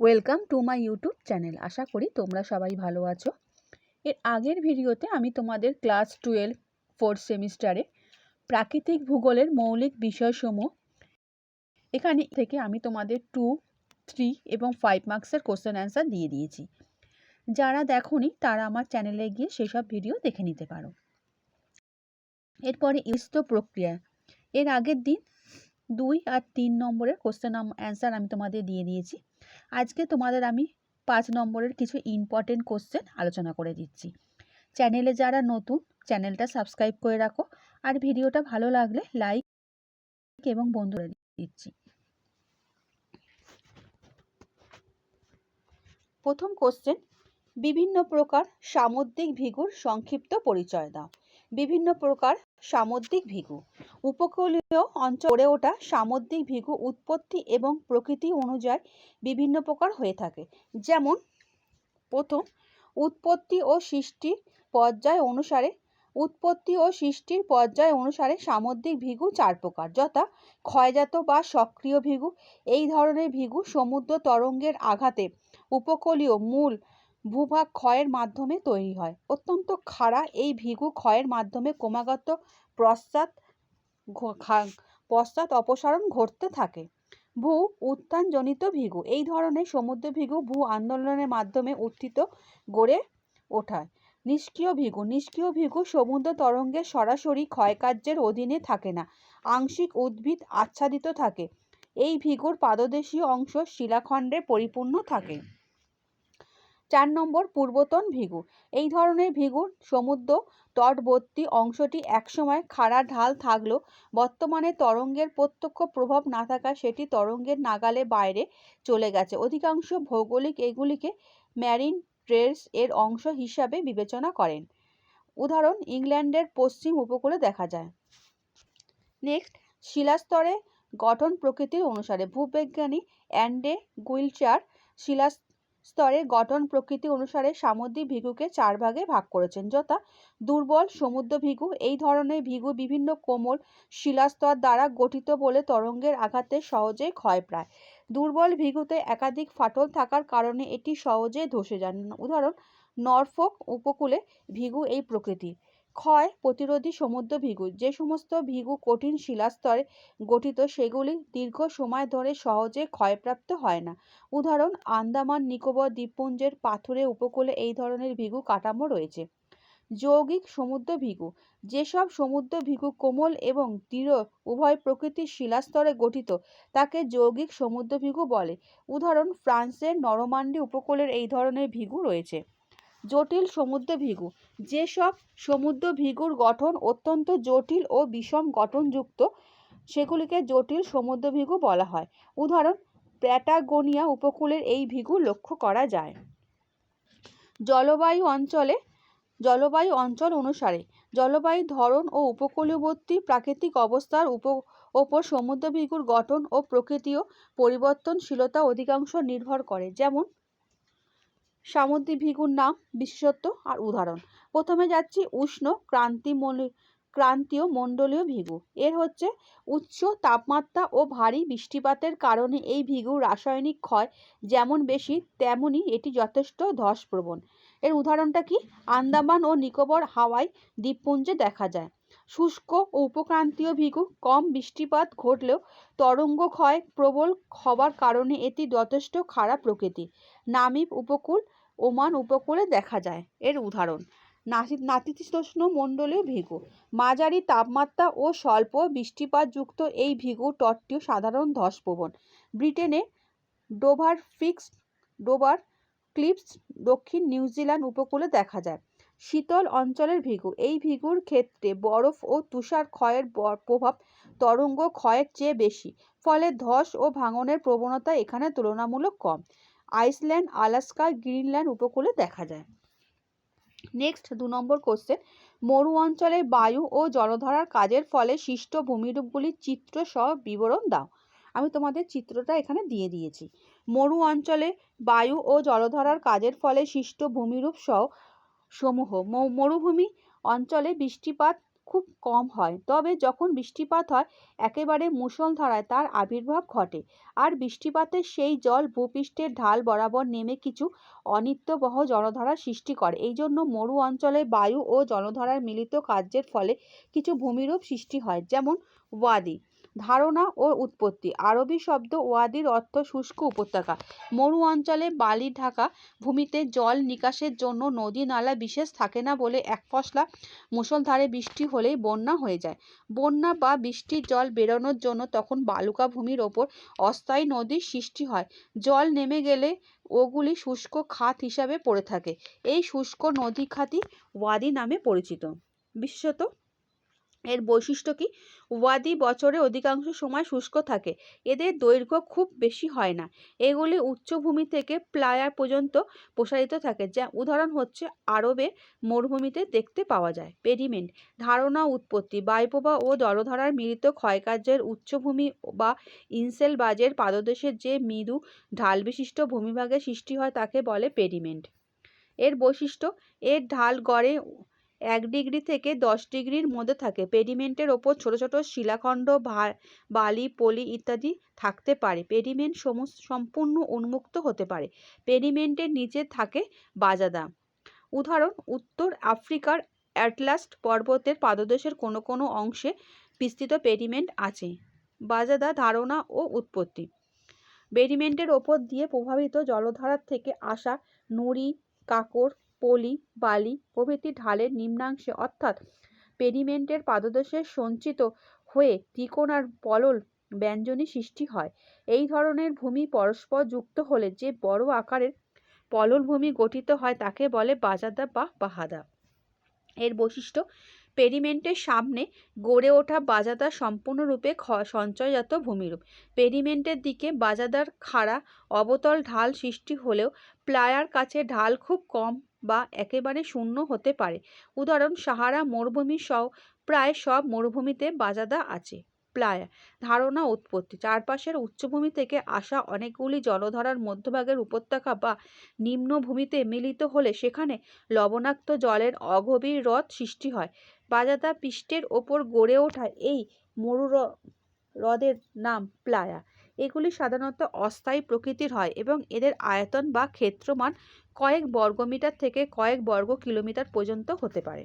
Welcome to my YouTube channel আশা করি তোমরা সবাই ভালো আছো। এর আগের ভিডিওতে আমি তোমাদের ক্লাস টুয়েলভ ফোর্থ সেমিস্টারে প্রাকৃতিক ভূগোলের মৌলিক বিষয়সমূহ এখানে থেকে আমি তোমাদের টু থ্রি এবং ফাইভ মার্কসের কোশ্চেন অ্যান্সার দিয়ে দিয়েছি। যারা দেখোনি তারা আমার চ্যানেলে গিয়ে সেসব ভিডিও দেখে নিতে পারো। এরপরে ইস্ত প্রক্রিয়া। এর আগের দিন দুই আর তিন নম্বরের কোশ্চেন অ্যান্সার আমি তোমাদের দিয়ে দিয়েছি। আজকে তোমাদের আমি পাঁচ নম্বরের কিছু ইম্পর্টেন্ট কোশ্চেন আলোচনা করে দিচ্ছি। চ্যানেলে যারা নতুন চ্যানেলটা সাবস্ক্রাইব করে রাখো আর ভিডিওটা ভালো লাগলে লাইক এবং বন্ধুরা দিচ্ছি। প্রথম কোশ্চেন বিভিন্ন প্রকার সামুদ্রিক ভিগুর সংক্ষিপ্ত পরিচয় দাও। বিভিন্ন প্রকার সামুদ্রিক ভিগু। উপকূলীয় অঞ্চল গড়ে ওঠা সামুদ্রিক ভিগু উৎপত্তি এবং প্রকৃতি অনুযায়ী বিভিন্ন প্রকার হয়ে থাকে। যেমন, প্রথম, উৎপত্তি ও সৃষ্টি পর্যায় অনুসারে, উৎপত্তি ও সৃষ্টির পর্যায় অনুসারে সামুদ্রিক ভিগু চার প্রকার, যথা ক্ষয়জাত বা সক্রিয় ভিগু। এই ধরনের ভিগু সমুদ্র তরঙ্গের আঘাতে উপকূলীয় মূল ভূভাগ ক্ষয়ের মাধ্যমে তৈরি হয়। অত্যন্ত খাড়া এই ভিগু ক্ষয়ের মাধ্যমে ক্রমাগত পশ্চাৎ পশ্চাৎ অপসারণ ঘটতে থাকে। ভূ উত্থানজনিত ভিগু, এই ধরনের সমুদ্র ভিগু ভূ আন্দোলনের মাধ্যমে উত্থিত গড়ে ওঠায়। নিষ্ক্রিয় ভিগু নিষ্ক্রিয় ভিগু সমুদ্র তরঙ্গের সরাসরি ক্ষয়কার্যের অধীনে থাকে না, আংশিক উদ্ভিদ আচ্ছাদিত থাকে। এই ভিগুর পাদদেশীয় অংশ শিলাখণ্ডে পরিপূর্ণ থাকে। চার নম্বর পূর্বতন ভিগু। এই ধরনের ভিগুর সমুদ্র তটবর্তী অংশটি একসময় খাড়া ঢাল থাকলেও বর্তমানে তরঙ্গের প্রত্যক্ষ প্রভাব না থাকায় সেটি তরঙ্গের নাগালে বাইরে চলে গেছে। অধিকাংশ ভৌগোলিক এগুলিকে ম্যারিন ট্রেস এর অংশ হিসাবে বিবেচনা করেন। উদাহরণ, ইংল্যান্ডের পশ্চিম উপকূলে দেখা যায়। নেক্সট, শিলাস্তরে গঠন প্রকৃতির অনুসারে। ভূবিজ্ঞানী অ্যান্ডে গুইলচার শিলা স্তরের গঠন প্রকৃতি অনুসারে সামুদ্রিক ভিগুকে চার ভাগে ভাগ করেছেন, যথা দুর্বল সমুদ্র ভিগু। এই ধরনের ভিগু বিভিন্ন কোমল শিলাস্তর দ্বারা গঠিত বলে তরঙ্গের আঘাতে সহজে ক্ষয় প্রায় দুর্বল ভিগুতে একাধিক ফাটল থাকার কারণে এটি সহজে ধসে যান উদাহরণ, নরফোক উপকূলে ভিগু এই প্রকৃতির। ক্ষয় প্রতিরোধী সমুদ্র ভিগু যে সমস্ত ভিগু কঠিন শিলাস্তরে গঠিত, সেগুলি দীর্ঘ সময় ধরে সহজে ক্ষয়প্রাপ্ত হয় না। উদাহরণ, আন্দামান নিকোবর দ্বীপপুঞ্জের পাথুরে উপকূলে এই ধরনের ভিগু কাঠামো রয়েছে। যৌগিক সমুদ্র ভিগু যেসব সমুদ্র ভিগু কোমল এবং দৃঢ়, উভয় প্রকৃতির শিলাস্তরে গঠিত, তাকে যৌগিক সমুদ্র ভিগু বলে। উদাহরণ, ফ্রান্সের নরমান্ডি উপকূলের এই ধরনের ভিগু রয়েছে। জটিল সমুদ্র ভিগু যেসব সমুদ্র ভিগুর গঠন অত্যন্ত জটিল ও বিষম গঠনযুক্ত, সেগুলিকে জটিল সমুদ্র ভিগু বলা হয়। উদাহরণ, প্যাটাগোনিয়া উপকূলের এই ভিগু লক্ষ্য করা যায়। জলবায়ু অঞ্চলে, জলবায়ু অঞ্চল অনুসারে, জলবায়ু ধরন ও উপকূলবর্তী প্রাকৃতিক অবস্থার উপ, ওপর সমুদ্র ভিগুর গঠন ও প্রকৃতিও পরিবর্তনশীলতা অধিকাংশ নির্ভর করে। যেমন সামুদ্রিক ভিগুর নাম বিশেষত্ব আর উদাহরণ। প্রথমে যাচ্ছি উষ্ণ ক্রান্তি ক্রান্তীয় মণ্ডলীয় ভিগু। এর হচ্ছে উচ্চ তাপমাত্রা ও ভারী বৃষ্টিপাতের কারণে এই ভিগুর রাসায়নিক ক্ষয় যেমন বেশি তেমনই এটি যথেষ্ট ধসপ্রবণ। এর উদাহরণটা কি? আন্দামান ও নিকোবর হাওয়াই দ্বীপপুঞ্জে দেখা যায়। শুষ্ক ও উপক্রান্তীয় ভিগু কম বৃষ্টিপাত ঘটলেও তরঙ্গ ক্ষয় প্রবল হবার কারণে এটি যথেষ্ট খারাপ প্রকৃতি নামিব উপকূল ওমান উপকূলে দেখা যায়। এর উদাহরণ নাতিশীতোষ্ণ মণ্ডলীয় ভিগু। মাঝারি তাপমাত্রা ও স্বল্প বৃষ্টিপাতযুক্ত এই ভিগু তটটিও সাধারণ ধসপ্রবণ। ব্রিটেনে ডোভার ফিক্স ডোভার ক্লিপস দক্ষিণ নিউজিল্যান্ড উপকূলে দেখা যায়। শীতল অঞ্চলের ভিগু, এই ভিগুর ক্ষেত্রে বরফ ও তুষার ক্ষয়ের প্রভাব তরঙ্গ ক্ষয়ের চেয়ে বেশি, ফলে ধস ও ভাঙনের প্রবণতা এখানে তুলনামূলক কম। আইসল্যান্ড, আলাস্কা, গ্রিনল্যান্ড উপকূলে দেখা যায়। নেক্সট দু নম্বর কোশ্চেন মরু অঞ্চলে বায়ু ও জলধারার কাজের ফলে সৃষ্ট ভূমিরূপগুলির চিত্র সহ বিবরণ দাও। আমি তোমাদের চিত্রটা এখানে দিয়ে দিয়েছি। মরু অঞ্চলে বায়ু ও জলধারার কাজের ফলে সৃষ্ট ভূমিরূপ সহ সমূহ। মরুভূমি অঞ্চলে বৃষ্টিপাত খুব কম হয়। তবে যখন বৃষ্টিপাত হয়, একেবারে মুষলধারায় তার আবির্ভাব ঘটে। আর বৃষ্টিপাতের সেই জল ভূপৃষ্ঠের ঢাল বরাবর নেমে কিছু অনিত্যবহ জলধারা সৃষ্টি করে। এই জন্য মরু অঞ্চলে বায়ু ও জলধারার মিলিত কার্যের ফলে কিছু ভূমিরূপ সৃষ্টি হয়, যেমন ওয়াদি ধারণা ও উৎপত্তি। আরবি শব্দ ওয়াদির অর্থ শুষ্ক উপত্যকা। মরু অঞ্চলে বালি ঢাকা ভূমিতে জল নিকাশের জন্য নদী নালা বিশেষ থাকে না বলে এক ফসলা মুষলধারে বৃষ্টি হলেই বন্যা হয়ে যায়। বন্যা বা বৃষ্টির জল বেরোনোর জন্য তখন বালুকা ভূমির ওপর অস্থায়ী নদীর সৃষ্টি হয়। জল নেমে গেলে ওগুলি শুষ্ক খাত হিসাবে পড়ে থাকে। এই শুষ্ক নদী খাতই ওয়াদি নামে পরিচিত। বিশেষত এর বৈশিষ্ট্য কি? ওয়াদি বছরে অধিকাংশ সময় শুষ্ক থাকে, এদের দৈর্ঘ্য খুব বেশি হয় না। এগুলি উচ্চভূমি থেকে প্লায়া পর্যন্ত প্রসারিত থাকে, যা উদাহরণ হচ্ছে আরবে মরুভূমিতে দেখতে পাওয়া যায়। পেডিমেন্ট, ধারণা উৎপত্তি বায়ুপ্রবাহ ও জলধারার মিলিত ক্ষয়কার্যের উচ্চভূমি বা ইনসেল বাজের পাদদেশের যে মৃদু ঢাল বিশিষ্ট ভূমিভাগের সৃষ্টি হয় তাকে বলে পেডিমেন্ট। এর বৈশিষ্ট্য, এর ঢাল গড়ে এক ডিগ্রি থেকে দশ ডিগ্রির মধ্যে থাকে। পেডিমেন্টের ওপর ছোট ছোট শিলাখণ্ড বালি, পলি ইত্যাদি থাকতে পারে। পেডিমেন্ট সম্পূর্ণ উন্মুক্ত হতে পারে। পেডিমেন্টের নিচে থাকে বাজাদা। উদাহরণ, উত্তর আফ্রিকার অ্যাটলাস্ট পর্বতের পাদদেশের কোনো কোনো অংশে বিস্তৃত পেডিমেন্ট আছে। বাজাদা ধারণা ও উৎপত্তি। পেডিমেন্টের ওপর দিয়ে প্রভাবিত জলধারার থেকে আসা নুড়ি, কাকর পলি, বালি প্রভৃতি ঢালের নিম্নাংশে অর্থাৎ পেডিমেন্টের পাদদেশে সঞ্চিত হয়ে ত্রিকোণ পলল ব্যঞ্জনী সৃষ্টি হয়। এই ধরনের ভূমি পরস্পর যুক্ত হলে যে বড় আকারের পলল ভূমি গঠিত হয় তাকে বলে বাজাদা বা বাহাদা। এর বৈশিষ্ট্য, পেডিমেন্টের সামনে গড়ে ওঠা বাজাদা সম্পূর্ণরূপে সঞ্চয়জাত ভূমিরূপ। পেডিমেন্টের দিকে বাজাদার খাড়া অবতল ঢাল সৃষ্টি হলেও প্লায়ার কাছে ঢাল খুব কম বা একেবারে শূন্য হতে পারে। উদাহরণ, সাহারা, মরুভূমি সহ প্রায় সব মরুভূমিতে বাজাদা আছে। প্লায়া, ধারণা, উৎপত্তি। চারপাশের উচ্চভূমি থেকে আসা অনেকগুলি জলধারার মধ্যভাগের উপত্যকা বা নিম্নভূমিতে মিলিত হলে সেখানে লবণাক্ত জলের অগভীর হ্রদ সৃষ্টি হয়। বাজাদা পৃষ্ঠের ওপর গড়ে ওঠা এই মরু হ্রদের নাম প্লায়া। এগুলি সাধারণত অস্থায়ী প্রকৃতির হয় এবং এদের আয়তন বা ক্ষেত্রমান কয়েক বর্গমিটার থেকে কয়েক বর্গ কিলোমিটার পর্যন্ত হতে পারে।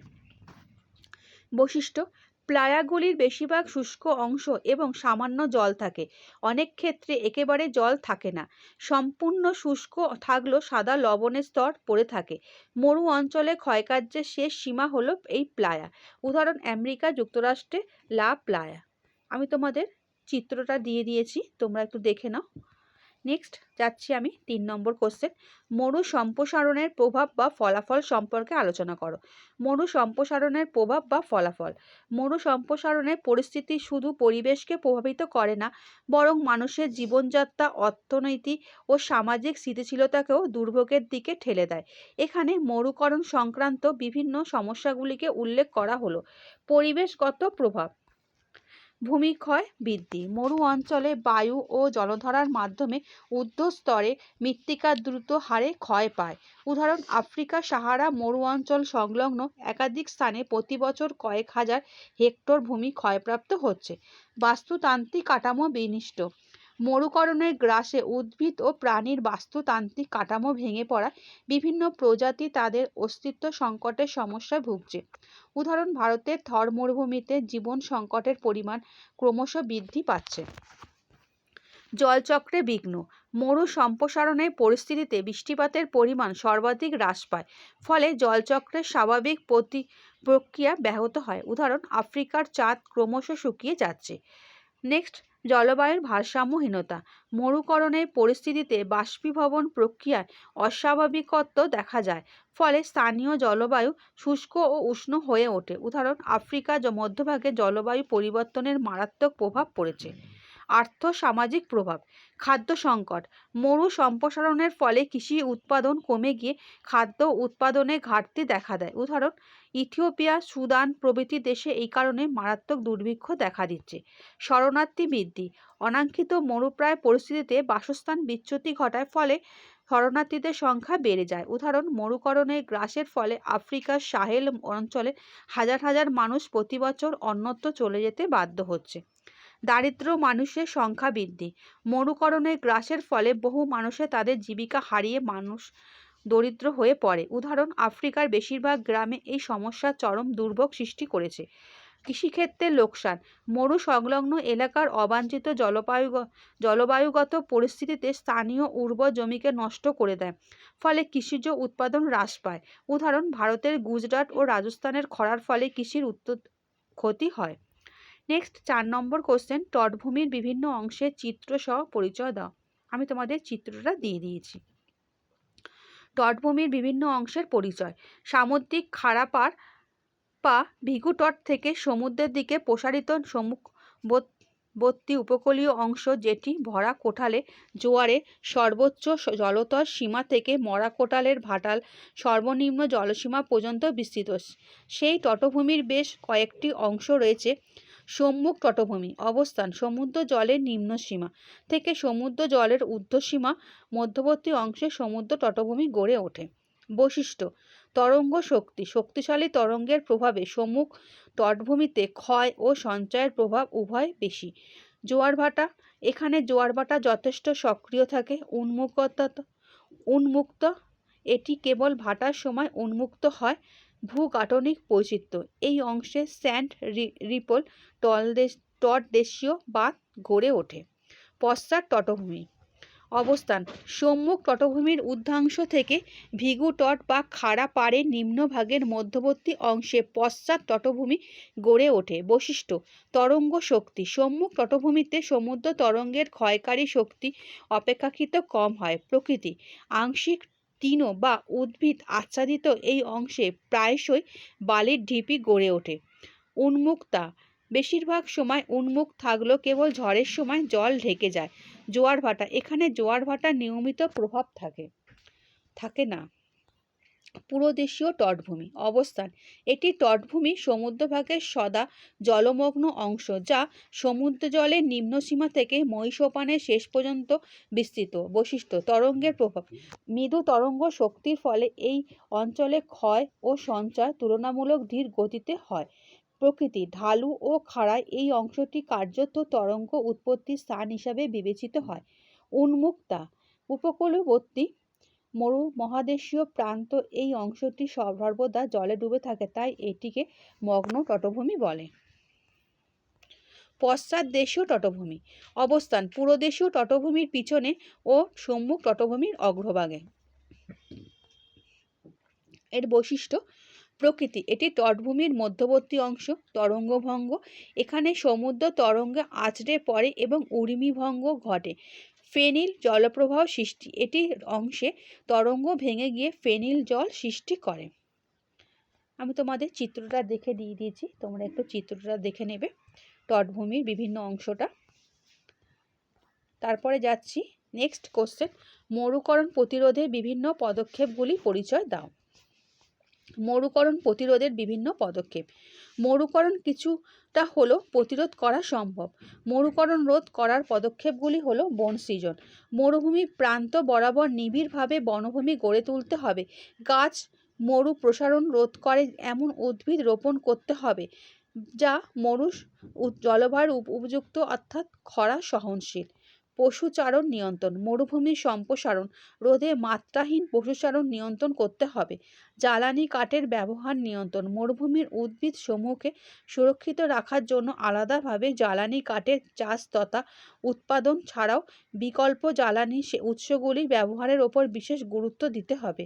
বৈশিষ্ট্য, প্লায়াগুলির বেশিরভাগ শুষ্ক অংশ এবং সামান্য জল থাকে। অনেক ক্ষেত্রে একেবারে জল থাকে না। সম্পূর্ণ শুষ্ক থাকলেও সাদা লবণের স্তর পড়ে থাকে। মরু অঞ্চলে ক্ষয়কার্যের শেষ সীমা হলো এই প্লায়া। উদাহরণ, আমেরিকা, যুক্তরাষ্ট্রে লা প্লায়া। আমি তোমাদের চিত্রটা দিয়ে দিয়েছি, তোমরা একটু দেখে নাও। নেক্সট যাচ্ছি আমি তিন নম্বর কোশ্চেন মরু সম্প্রসারণের প্রভাব বা ফলাফল সম্পর্কে আলোচনা করো। মরু সম্প্রসারণের প্রভাব বা ফলাফল, মরু সম্প্রসারণের পরিস্থিতি শুধু পরিবেশকে প্রভাবিত করে না, বরং মানুষের জীবনযাত্রা অর্থনৈতিক ও সামাজিক স্থিতিশীলতাকেও দুর্ভোগের দিকে ঠেলে দেয়। এখানে মরুকরণ সংক্রান্ত বিভিন্ন সমস্যাগুলিকে উল্লেখ করা হলো। পরিবেশগত প্রভাব ভূমিক্ষয় বৃদ্ধি। মরু অঞ্চলে বায়ু ও জলধারার মাধ্যমে ঊর্ধ্বস্তরে মৃত্তিকা দ্রুত হারে ক্ষয় পায়। উদাহরণ, আফ্রিকা সাহারা মরু অঞ্চল সংলগ্ন একাধিক স্থানে প্রতি বছর কয়েক হাজার হেক্টর ভূমি ক্ষয়প্রাপ্ত হচ্ছে। বাস্তুতান্ত্রিক কাঠামো বিনিষ্ট। মরুকরণের গ্রাসে উদ্ভিদ ও প্রাণীর বাস্তুতান্ত্রিক কাঠামো ভেঙে পড়া বিভিন্ন প্রজাতি তাদের অস্তিত্ব সংকটের সমস্যায় ভুগছে। উদাহরণ ভারতের থর মরুভূমিতে জীবন সংকটের পরিমাণ ক্রমশ বৃদ্ধি পাচ্ছে। জলচক্রে বিঘ্ন, মরু সম্প্রসারণের পরিস্থিতিতে বৃষ্টিপাতের পরিমাণ সর্বাধিক হ্রাস পায়, ফলে জলচক্রের স্বাভাবিক প্রতি প্রক্রিয়া ব্যাহত হয়। উদাহরণ, আফ্রিকার চাঁদ ক্রমশ শুকিয়ে যাচ্ছে। নেক্সট জলবায়ুর ভারসাম্যহীনতা, মরুকরণের পরিস্থিতিতে বাষ্পীভবন প্রক্রিয়ায় অস্বাভাবিকত্ব দেখা যায়। ফলে স্থানীয় জলবায়ু শুষ্ক ও উষ্ণ হয়ে ওঠে। উদাহরণ, আফ্রিকা মধ্যভাগে জলবায়ু পরিবর্তনের মারাত্মক প্রভাব পড়েছে। আর্থ সামাজিক প্রভাব, খাদ্য সংকট, মরু সম্প্রসারণের ফলে কৃষি উৎপাদন কমে গিয়ে খাদ্য উৎপাদনে ঘাটতি দেখা দেয়। উদাহরণ ইথিওপিয়া, সুদান প্রভৃতি দেশে এই কারণে মারাত্মক দুর্ভিক্ষ দেখা দিচ্ছে। শরণার্থী বৃদ্ধি। অনাঙ্ক্ষিত মরুপ্রায় পরিস্থিতিতে বাসস্থান বিচ্যুতি ঘটায় ফলে শরণার্থীদের সংখ্যা বেড়ে যায়। উদাহরণ, মরুকরণের গ্রাসের ফলে আফ্রিকার সাহেল অঞ্চলে হাজার হাজার মানুষ প্রতি বছর অন্যত্র চলে যেতে বাধ্য হচ্ছে। দারিদ্র মানুষের সংখ্যা বৃদ্ধি। মরুকরণের গ্রাসের ফলে বহু মানুষে তাদের জীবিকা হারিয়ে মানুষ দরিদ্র হয়ে পড়ে। উদাহরণ, আফ্রিকার বেশিরভাগ গ্রামে এই সমস্যা চরম দুর্ভোগ সৃষ্টি করেছে। কৃষিক্ষেত্রে লোকসান। মরু সংলগ্ন এলাকার অবাঞ্ছিত জলবায়ু, জলবায়ুগত পরিস্থিতিতে স্থানীয় উর্বর জমিকে নষ্ট করে দেয়, ফলে কৃষিজ উৎপাদন হ্রাস পায়। উদাহরণ, ভারতের গুজরাট ও রাজস্থানের খরার ফলে কৃষির ক্ষতি হয়। নেক্সট, চার নম্বর কোশ্চেন তটভূমির বিভিন্ন অংশের চিত্র সহ পরিচয় দাও। আমি তোমাদের চিত্রটা দিয়ে দিয়েছি। তটভূমির বিভিন্ন অংশের পরিচয়। সামুদ্রিক খাড়াপার পা ভিগু তট থেকে সমুদ্রের দিকে প্রসারিত সমুখবর্তী উপকূলীয় অংশ যেটি ভরা কোঠালে জোয়ারে সর্বোচ্চ জলতল সীমা থেকে মরা কোটালের ভাটাল সর্বনিম্ন জলসীমা পর্যন্ত বিস্তৃত। সেই তটভূমির বেশ কয়েকটি অংশ রয়েছে সম্মুখ তটভূমি, অবস্থান, সমুদ্র জলের নিম্ন সীমা থেকে সমুদ্র জলের ঊর্ধ্বসীমা মধ্যবর্তী অংশে সমুদ্র তটভূমি গড়ে ওঠে। বৈশিষ্ট্য, তরঙ্গ শক্তি, শক্তিশালী তরঙ্গের প্রভাবে সম্মুখ তটভূমিতে ক্ষয় ও সঞ্চয়ের প্রভাব উভয় বেশি। জোয়ার ভাটা, এখানে জোয়ার ভাটা যথেষ্ট সক্রিয় থাকে উন্মুক্ত উন্মুক্ত, এটি কেবল ভাটার সময় উন্মুক্ত হয় ভূগাঠনিক বৈচিত্র্য। এই অংশে স্যান্ড রিপল টলদেশ তটদেশীয় বাঁধ গড়ে ওঠে। পশ্চাৎ তটভূমি। অবস্থান। সম্মুখ তটভূমির ঊর্ধ্বাংশ থেকে ভিগু তট বা খাড়া পাড়ের নিম্নভাগের মধ্যবর্তী অংশে পশ্চাৎ তটভূমি গড়ে ওঠে। বৈশিষ্ট্য। তরঙ্গ শক্তি। সম্মুখ তটভূমিতে সমুদ্র তরঙ্গের ক্ষয়কারী শক্তি অপেক্ষাকৃত কম হয়। প্রকৃতি। আংশিক তৃণ বা উদ্ভিদ আচ্ছাদিত এই অংশে প্রায়শই বালির ঢিপি গড়ে ওঠে। উন্মুক্তা। বেশিরভাগ সময় উন্মুখ থাকলেও কেবল ঝড়ের সময় জল ঢেকে যায়। জোয়ার ভাটা। এখানে জোয়ার ভাটার নিয়মিত প্রভাব থাকে। থাকে না। পুরোদেশীয় তটভূমি। অবস্থান, এটি তটভূমি সমুদ্রভাগের সদা জলমগ্ন অংশ, যা সমুদ্র জলের নিম্নসীমা থেকে মহিষোপানের শেষ পর্যন্ত বিস্তৃত, বৈশিষ্ট্য, তরঙ্গের প্রভাব। মৃদু তরঙ্গ শক্তির ফলে এই অঞ্চলে ক্ষয় ও সঞ্চয় তুলনামূলক ধীর গতিতে হয়। প্রকৃতি, ঢালু ও খাড়ায় এই অংশটি কার্যত তরঙ্গ উৎপত্তির স্থান হিসাবে বিবেচিত হয়। উন্মুক্তা, উপকূলবর্তী মরু মহাদেশীয় প্রান্ত এই অংশটি সর্বদা জলে ডুবে থাকে, তাই এটিকে মগ্ন তটভূমি বলে। পশ্চাৎ দেশীয় তটভূমি। অবস্থান পুরোদেশীয় তটভূমির পিছনে ও সম্মুখ তটভূমির অগ্রভাগে। এর বৈশিষ্ট্য, প্রকৃতি। এটি তটভূমির মধ্যবর্তী অংশ, তরঙ্গভঙ্গ। এখানে সমুদ্র তরঙ্গে আছড়ে পড়ে এবং উর্মিভঙ্গ ঘটে। ফেনিল জলপ্রবাহ সৃষ্টি। এটি অংশে তরঙ্গ ভেঙে গিয়ে ফেনিল জল সৃষ্টি করে। আমি তোমাদের চিত্রটা দেখে দিয়ে দিয়েছি। তোমরা একটু চিত্রটা দেখে নেবে। তটভূমির বিভিন্ন অংশটা। তারপরে যাচ্ছি। নেক্সট কোশ্চেন মরুকরণ প্রতিরোধের বিভিন্ন পদক্ষেপগুলি পরিচয় দাও। মরুকরণ প্রতিরোধের বিভিন্ন পদক্ষেপ। মরুকরণ কিছুটা হলো প্রতিরোধ করা সম্ভব। মরুকরণ রোধ করার পদক্ষেপগুলি হলো বন সৃজন। মরুভূমি প্রান্ত বরাবর নিবিড়ভাবে বনভূমি গড়ে তুলতে হবে। গাছ মরু প্রসারণ রোধ করে এমন উদ্ভিদ রোপণ করতে হবে, যা মরু জলবায়ুর উপযুক্ত অর্থাৎ খরা সহনশীল। পশুচারণ নিয়ন্ত্রণ মরুভূমির সম্প্রসারণ, রোধে মাত্রাহীন পশুচারণ নিয়ন্ত্রণ করতে হবে। জ্বালানি কাঠের ব্যবহার নিয়ন্ত্রণ, মরুভূমির উদ্ভিদ সমূহকে সুরক্ষিত রাখার জন্য আলাদাভাবে জ্বালানি কাঠের চাষ তথা উৎপাদন ছাড়াও বিকল্প জ্বালানি উৎসগুলি ব্যবহারের ওপর বিশেষ গুরুত্ব দিতে হবে।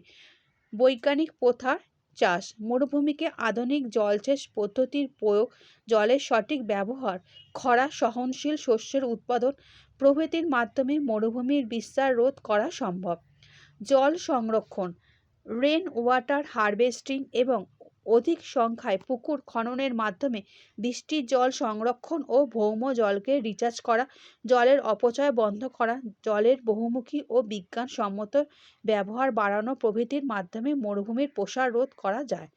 বৈজ্ঞানিক প্রথার চাষ, মরুভূমিকে আধুনিক জলসেচ পদ্ধতির প্রয়োগ, জলের সঠিক ব্যবহার, খরা সহনশীল শস্যের উৎপাদন প্রভৃতির মাধ্যমে মরুভূমির বিস্তার রোধ করা সম্ভব। জল সংরক্ষণ রেন ওয়াটার হারভেস্টিং এবং অধিক সংখ্যায় পুকুর খননের মাধ্যমে বৃষ্টির জল সংরক্ষণ ও ভৌম জলকে রিচার্জ করা, জলের অপচয় বন্ধ করা, জলের বহুমুখী ও বিজ্ঞানসম্মত ব্যবহার বাড়ানো প্রভৃতির মাধ্যমে মরুভূমির প্রসার রোধ করা যায়।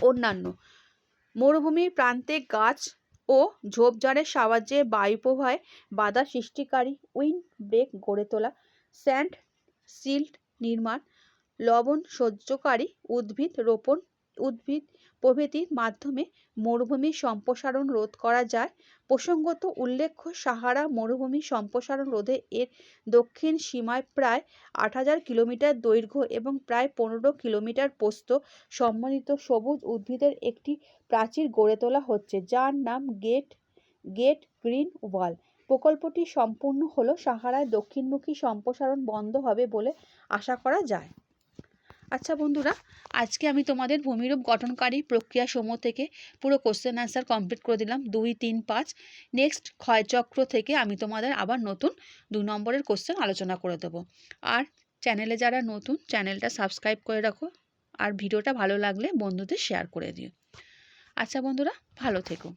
অন্যান্য, মরুভূমির প্রান্তে গাছ ও ঝোপঝাড়ের সাহায্যে বায়ুপ্রবাহে বাধা সৃষ্টিকারী উইন্ড ব্রেক গড়ে তোলা। স্যান্ড সিল্ট নির্মাণ, লবণ সহ্যকারী উদ্ভিদ রোপণ উদ্ভিদ প্রভৃতির মাধ্যমে মরুভূমির সম্প্রসারণ রোধ করা যায়। প্রসঙ্গত উল্লেখ্য, সাহারা মরুভূমি সম্প্রসারণ রোধে এর দক্ষিণ সীমায় প্রায় আট হাজার কিলোমিটার দৈর্ঘ্য এবং প্রায় পনেরো কিলোমিটার প্রস্থ। সম্বলিত সবুজ উদ্ভিদের একটি প্রাচীর গড়ে তোলা হচ্ছে, যার নাম গেট গেট গ্রিন ওয়াল। প্রকল্পটি সম্পূর্ণ হলো সাহারায় দক্ষিণমুখী সম্প্রসারণ বন্ধ হবে বলে আশা করা যায়। আচ্ছা বন্ধুরা, আজকে আমি তোমাদের ভূমিরূপ গঠনকারী প্রক্রিয়াসমূহ থেকে পুরো কোশ্চেন অ্যান্সার কমপ্লিট করে দিলাম। দুই, তিন, পাঁচ। নেক্সট ক্ষয়চক্র থেকে আমি তোমাদের আবার নতুন দু নম্বরের কোশ্চেন আলোচনা করে দেবো। আর চ্যানেলে যারা নতুন চ্যানেলটা সাবস্ক্রাইব করে রাখো। আর ভিডিওটা ভালো লাগলে বন্ধুদের শেয়ার করে দিও। আচ্ছা বন্ধুরা, ভালো থেকো।